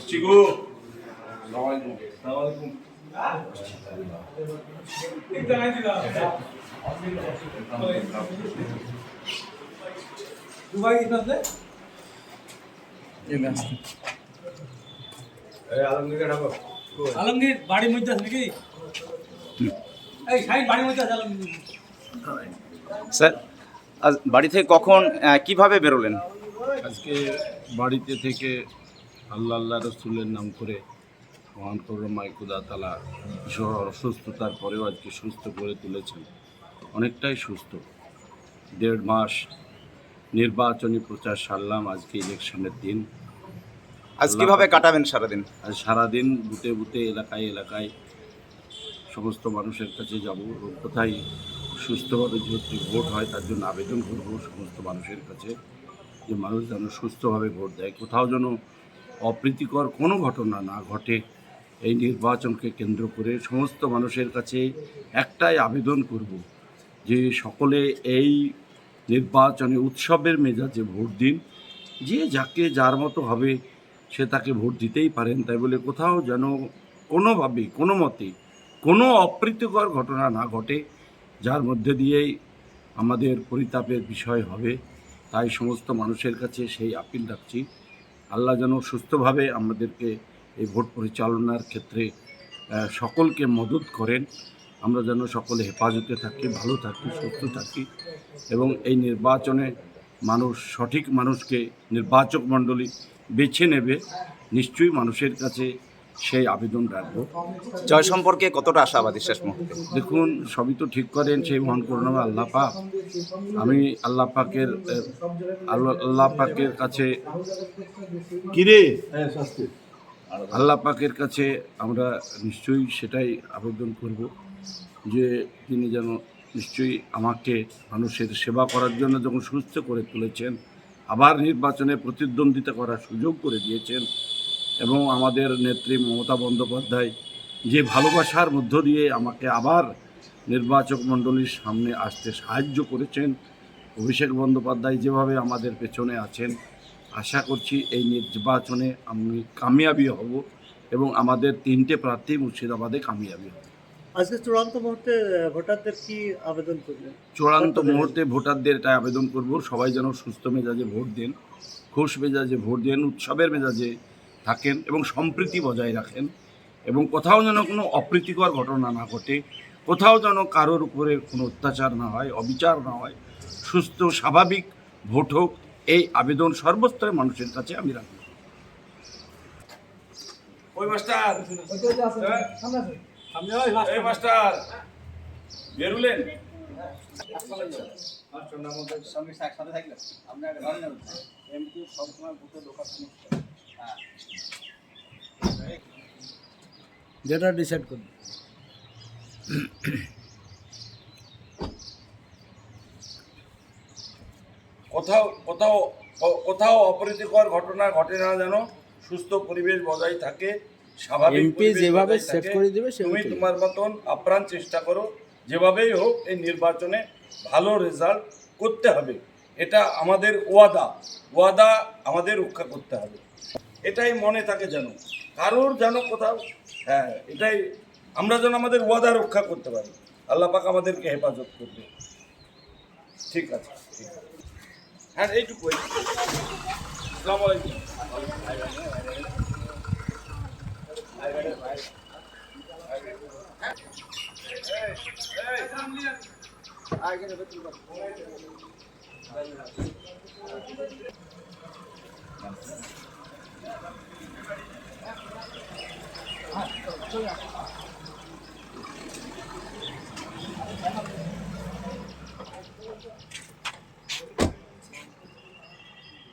চিকু Dubai গেছে আছে আলমগীর বাড়ির মধ্যে আছে নাকি এই সাইড বাড়ির মধ্যে আছে আলমগীর স্যার আজ বাড়ি থেকে কখন কীভাবে বেরোলেন? আজকে বাড়িতে থেকে আল্লাহ আল্লাহ রসুলের নাম করে মহান তালা ঈশ্বর অসুস্থতার পরেও আজকে সুস্থ করে তুলেছেন। অনেকটাই সুস্থ। দেড় মাস নির্বাচনী প্রচার সারলাম আজকে ইলেকশনের দিন। আজ কীভাবে কাটাবেন সারাদিন? আজ সারাদিন বুথে বুথে এলাকায় এলাকায় সমস্ত মানুষের কাছে যাব এবং কোথায় সুস্থভাবে যেহেতু ভোট হয়, তার জন্য আবেদন করব সমস্ত মানুষের কাছে। যে মানুষ যেন সুস্থভাবে ভোট দেয়। কোথাও যেন অপ্রীতিকর কোনো ঘটনা না ঘটে, এই নির্বাচনকে কেন্দ্র করে সমস্ত মানুষের কাছে একটাই আবেদন করব যে সকলে এই নির্বাচনে উৎসবের মেজাজে ভোট দিন। যে যাকে যার মতো হবে, সে তাকে ভোট দিতেই পারেন। তাই বলে কোথাও যেন কোনোভাবে কোনো মতে কোনো অপ্রীতিকর ঘটনা না ঘটে, যার মধ্যে দিয়েই আমাদের পরিতাপের বিষয় হবে। তাই সমস্ত মানুষের কাছে সেই আপিল রাখছি। আল্লাহ যেন সুস্থভাবে আমাদেরকে এই ভোট পরিচালনার ক্ষেত্রে সকলকে মদত করেন। আমরা যেন সকলে হেফাজতে থাকি, ভালো থাকি, সুস্থ থাকি এবং এই নির্বাচনে মানুষ, সঠিক মানুষকে নির্বাচক মণ্ডলী বেছে নেবে। নিশ্চয়ই মানুষের কাছে সেই আবেদন রাখব। জয় সম্পর্কে কতটা আশাবাদী শেষ মুহূর্তে? দেখুন সবই তো ঠিক করেন সেই মহান করুণাময় আল্লাহ পাক। আমি আল্লাহ পাকের আল্লাহ আল্লাহ পাকের কাছে কিরে আল্লাহ পাকের কাছে আমরা নিশ্চয়ই সেটাই আবেদন করব যে তিনি যেন নিশ্চয়ই আমাকে মানুষের সেবা করার জন্য যখন সুস্থ করে তুলেছেন আবার নির্বাচনে প্রতিদ্বন্দ্বিতা করার সুযোগ করে দিয়েছেন এবং আমাদের নেত্রী মমতা বন্দ্যোপাধ্যায় যে ভালোবাসার মধ্য দিয়ে আমাকে আবার নির্বাচক মণ্ডলীর সামনে আসতে সাহায্য করেছেন অভিষেক বন্দ্যোপাধ্যায় যেভাবে আমাদের পেছনে আছেন আশা করছি এই নির্বাচনে আমি কামিয়াবি হব এবং আমাদের তিনটে প্রার্থী মুর্শিদাবাদে কামিয়াবি হবে। আজকে চূড়ান্ত মুহূর্তে ভোটারদের কি আবেদন করলেন? চূড়ান্ত মুহূর্তে ভোটারদের এটা আবেদন করব সবাই যেন সুস্থ মেজাজে ভোট দেন খুশ মেজাজে ভোট দেন উৎসবের মেজাজে থাকেন এবং সম্প্রীতি বজায় রাখেন এবং কোথাও যেন কোনো অপ্রীতিকর ঘটনা না ঘটে কোথাও যেন কারোর উপরে কোনো অত্যাচার না হয় অবিচার না হয় সুস্থ স্বাভাবিক ভোট হোক এই আবেদন সর্বস্তরের মানুষের কাছে আমি রাখব ওই মাস্টার! সামনে ওই last এই মাস্টার বেরুলেন যেটা ডিসাইড করবেন কোথাও কোথাও কোথাও অপ্রীতিকর ঘটনা ঘটে না যেন সুস্থ পরিবেশ বজায় থাকে স্বাভাবিক যেভাবে। করে দিবে তুমি তোমার মতন আপ্রাণ চেষ্টা করো যেভাবেই হোক এই নির্বাচনে ভালো রেজাল্ট করতে হবে এটা আমাদের ওয়াদা। ওয়াদা আমাদের রক্ষা করতে হবে। এটাই মনে থাকে যেন। কারোর যেন কোথাও হ্যাঁ এটাই আমরা যেন আমাদের ওয়াদা রক্ষা করতে পারি। আল্লাহ পাক আমাদেরকে হেফাজত করবে। ঠিক আছে ঠিক আছে। হ্যাঁ এইটুকু। আসসালামু আলাইকুম। 何すか?